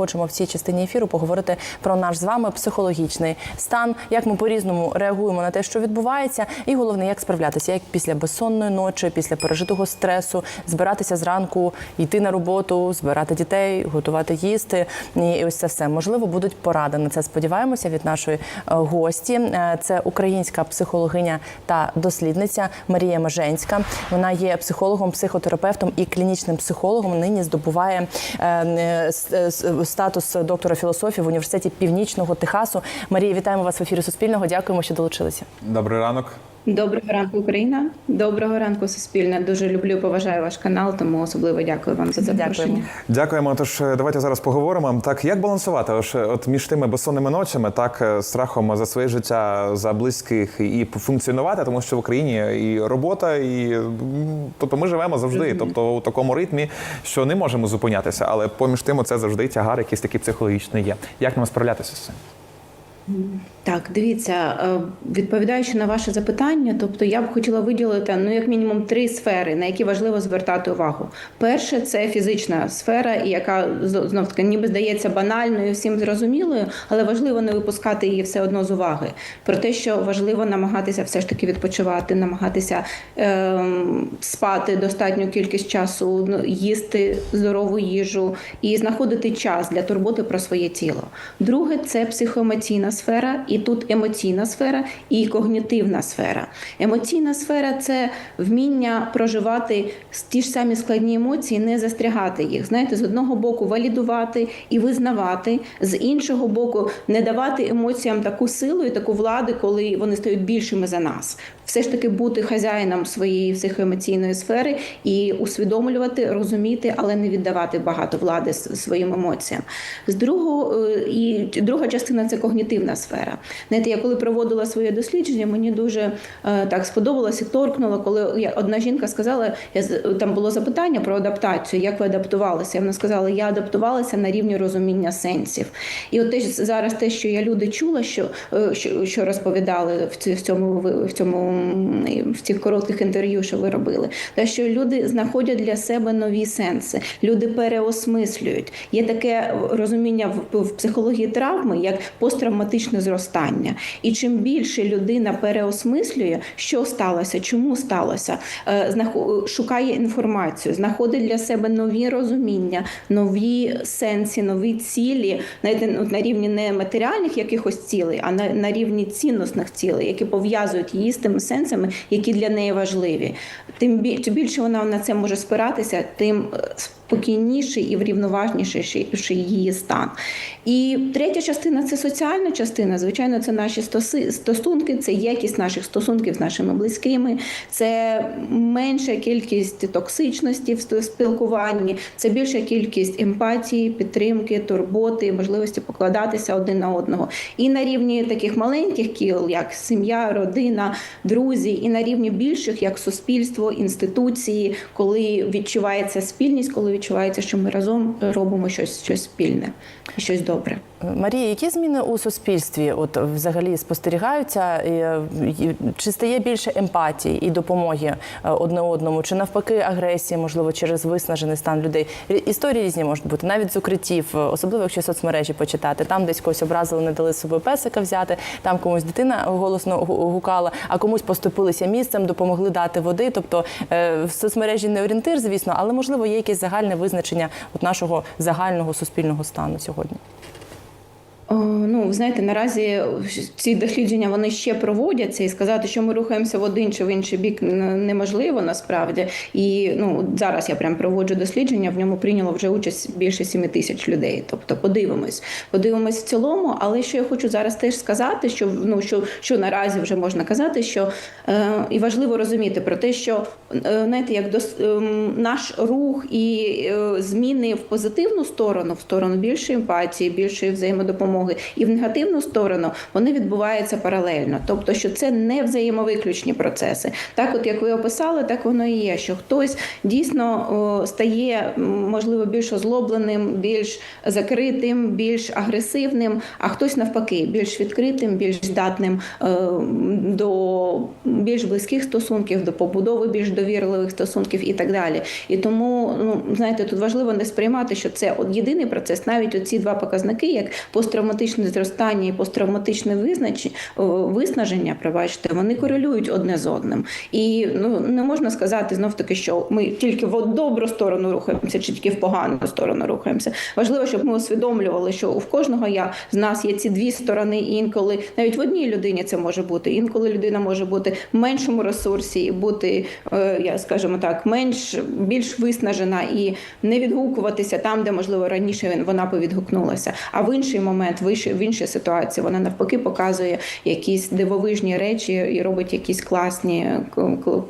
хочемо в цій частині ефіру поговорити про наш з вами психологічний стан, як ми по-різному реагуємо на те, що відбувається, і головне, як справлятися, як після безсонної ночі, після пережитого стресу, збиратися зранку, йти на роботу, збирати дітей, готувати їсти. І ось це все можливо будуть поради. На це сподіваємося від нашої е, гості. Е, Це українська психологиня та дослідниця Марія Меженська. Вона є психологом, психотерапевтом і клінічним психологом. Нині здобуває е, статус доктора філософії в університеті Північного Техасу. Марія, вітаємо вас в ефірі Суспільного. Дякуємо, що долучилися. Добрий ранок. Доброго ранку, Україна. Доброго ранку, Суспільне. Дуже люблю, поважаю ваш канал, тому особливо дякую вам за запрошення. Дякуємо. Дякуємо. Тож е, давайте зараз поговоримо. Так, як балансувати Ось, е, от між тими безсонними ночами, так е, страхом за своє життя, за близьких і функціонувати, тому що в Україні і робота, і тобто ми живемо завжди, тобто у такому ритмі, що не можемо зупинятися, але поміж тим, це завжди тягар, якийсь такий психологічний є. Як нам справлятися з цим? Так, дивіться, е, відповідаючи на ваше запитання, тобто я б хотіла виділити ну як мінімум три сфери, на які важливо звертати увагу. Перше це фізична сфера, яка знов таки ніби здається банальною, всім зрозумілою, але важливо не випускати її все одно з уваги. Про те, що важливо намагатися все ж таки відпочивати, намагатися ем, спати достатню кількість часу, ну, їсти здорову їжу і знаходити час для турботи про своє тіло. Друге це психоемоційна сфера, і тут емоційна сфера і когнітивна сфера. Емоційна сфера це вміння проживати ті ж самі складні емоції, не застрягати їх. Знаєте, з одного боку валідувати і визнавати, з іншого боку, не давати емоціям таку силу і таку владу, коли вони стають більшими за нас. Все ж таки бути хазяїном своєї психоемоційної сфери і усвідомлювати, розуміти, але не віддавати багато влади своїм емоціям. З другого е, і друга частина це когнітивна сфера. Знаєте, я коли проводила своє дослідження, мені дуже е, так сподобалося, торкнуло, коли я одна жінка сказала, я там було запитання про адаптацію, як ви адаптувалися. Вона сказала, я адаптувалася на рівні розуміння сенсів. І от те зараз те, що я люди чула, що, е, що, що розповідали в цьому в цьому в цих коротких інтерв'ю, що ви робили, те, що люди знаходять для себе нові сенси, люди переосмислюють. Є таке розуміння в, в психології травми як посттравматичне зростання. І чим більше людина переосмислює, що сталося, чому сталося, е, шукає інформацію, знаходить для себе нові розуміння, нові сенси, нові цілі, навіть ну, на рівні не матеріальних якихось цілей, а на, на рівні цінностних цілей, які пов'язують її з тими сенсами, які для неї важливі. Тим бі- більше вона на це може спиратися, тим е, спокійніший і врівноважніший її стан. І третя частина це соціальна частина. Звичайно, це наші стосунки, це якість наших стосунків з нашими близькими, це менша кількість токсичності в спілкуванні, це більша кількість емпатії, підтримки, турботи, можливості покладатися один на одного. І на рівні таких маленьких кіл, як сім'я, родина, друзі, і на рівні більших, як суспільство, інституції, коли відчувається спільність, коли що ми разом робимо щось, щось спільне і щось добре. Марія, які зміни у суспільстві от взагалі спостерігаються? Е, Чи стає більше емпатії і допомоги е, одне одному, чи навпаки агресії, можливо, через виснажений стан людей? Історії різні можуть бути, навіть з укриттів, е, особливо якщо соцмережі почитати. Там десь когось образили, не дали собою песика взяти, там комусь дитина голосно гу- гукала, а комусь поступилися місцем, допомогли дати води. Тобто е, в соцмережі не орієнтир, звісно, але можливо є якесь загальне визначення от нашого загального суспільного стану сьогодні. Знаєте, наразі ці дослідження вони ще проводяться, і сказати, що ми рухаємося в один чи в інший бік неможливо насправді. І ну зараз я прям проводжу дослідження. В ньому прийняло вже участь більше 7 тисяч людей. Тобто, подивимось, подивимось в цілому. Але що я хочу зараз теж сказати, що ну що, що наразі вже можна казати, що е, і важливо розуміти про те, що е, знаєте, як дос, е, наш рух і е, зміни в позитивну сторону, в сторону більшої емпатії, більшої взаємодопомоги і в негативну сторону, вони відбуваються паралельно. Тобто, що це не взаємовиключні процеси. Так, от як ви описали, так воно і є. Що хтось дійсно стає можливо більш озлобленим, більш закритим, більш агресивним, а хтось навпаки більш відкритим, більш здатним е, до більш близьких стосунків, до побудови більш довірливих стосунків і так далі. І тому, ну знаєте, тут важливо не сприймати, що це от єдиний процес. Навіть оці два показники, як посттравматичне зростання і посттравматичне визнач- о, виснаження, пробачте, вони корелюють одне з одним. І ну не можна сказати знов таки, що ми тільки в добру сторону рухаємося, чи тільки в погану сторону рухаємося. Важливо, щоб ми усвідомлювали, що в кожного я з нас є ці дві сторони, і інколи навіть в одній людині це може бути. Інколи людина може бути в меншому ресурсі і бути, е, я скажімо так, менш більш виснажена і не відгукуватися там, де можливо раніше вона повідгукнулася. А в інший момент, в іншій, в ситуація. вона навпаки показує якісь дивовижні речі і робить якісь класні,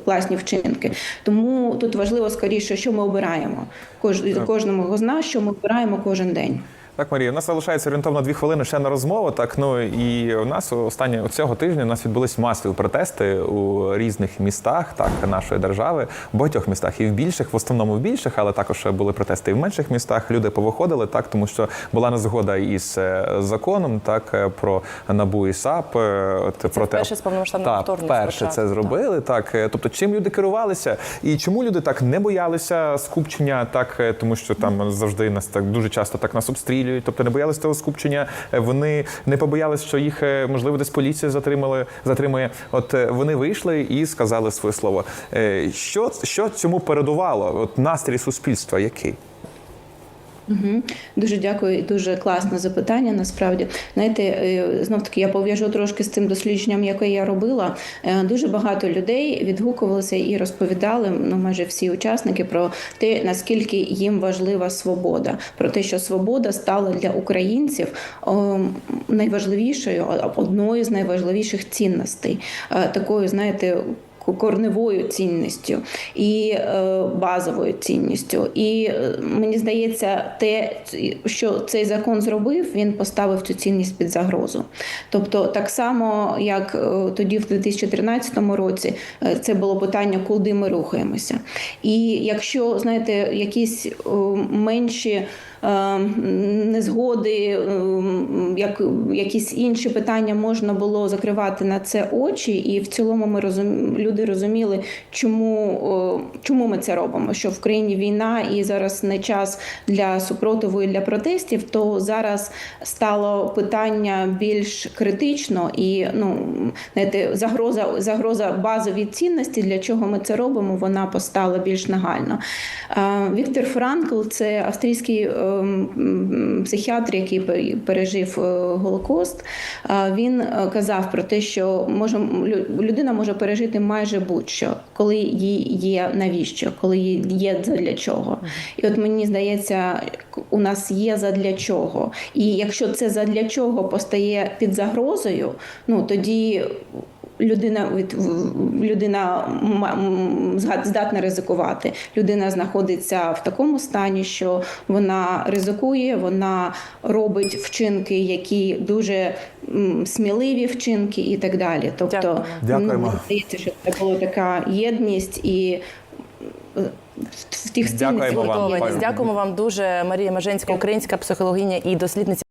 класні вчинки. Тому тут важливо скоріше, що ми обираємо. Кож, кожному з нас, що ми обираємо кожен день. Так, Марія, у нас залишається орієнтовно дві хвилини ще на розмову. Так, ну і у нас останнє цього тижня у нас відбулись масові протести у різних містах, так нашої держави, в багатьох містах і в більших, в основному в більших, але також були протести і в менших містах. Люди повиходили так, тому що була незгода із е, законом, так е, про набу і САП. е, От про те, вперше з повномасштабного вторгнення розпочався, це зробили. Так, е, тобто, чим люди керувалися, і чому люди так не боялися скупчення, так тому що там завжди нас так дуже часто так нас обстрілюють, тобто не боялися того скупчення. Е, Вони не побоялися, що їх е, можливо десь поліція затримали, затримує. От е, вони вийшли і сказали своє слово. Що, що цьому передувало? От настрій суспільства який? Мгм. Дуже дякую, і дуже класне запитання. Насправді, знаєте, знов таки я пов'яжу трошки з цим дослідженням, яке я робила. Е, Дуже багато людей відгукувалися і розповідали, ну майже всі учасники, про те, наскільки їм важлива свобода, про те, що свобода стала для українців найважливішою, одною з найважливіших цінностей. Е, Такою, знаєте корневою цінністю і е, базовою цінністю. І е, мені здається, те, що цей закон зробив, він поставив цю цінність під загрозу. Тобто, так само, як е, тоді, в 2013 році, це було питання, куди ми рухаємося. І якщо знаєте, якісь менші незгоди, е, як якісь інші питання можна було закривати на це очі, і в цілому ми розум... люди розуміли, чому, чому ми це робимо. Що в країні війна і зараз не час для супротиву і для протестів, то зараз стало питання більш критично і ну знаєте, загроза, загроза базовій цінності, для чого ми це робимо, вона постала більш нагально. Е, Віктор Франкл це австрійський е, психіатр, який пережив е, Голокост. Е, Він е, казав про те, що може людина може пережити майже будь-що, коли їй є навіщо, коли їй є задля чого. І от мені здається, у нас є задля чого. І якщо це задля чого постає під загрозою, ну тоді. Людина людина здатна ризикувати. Людина знаходиться в такому стані, що вона ризикує, вона робить вчинки, які дуже сміливі вчинки, і так далі. Тобто, Дякуємо. Здається, що це була така єдність і е, в тих Дякуємо вам. Дякуємо вам дуже. Марія Маженська, українська психологиня і дослідниця.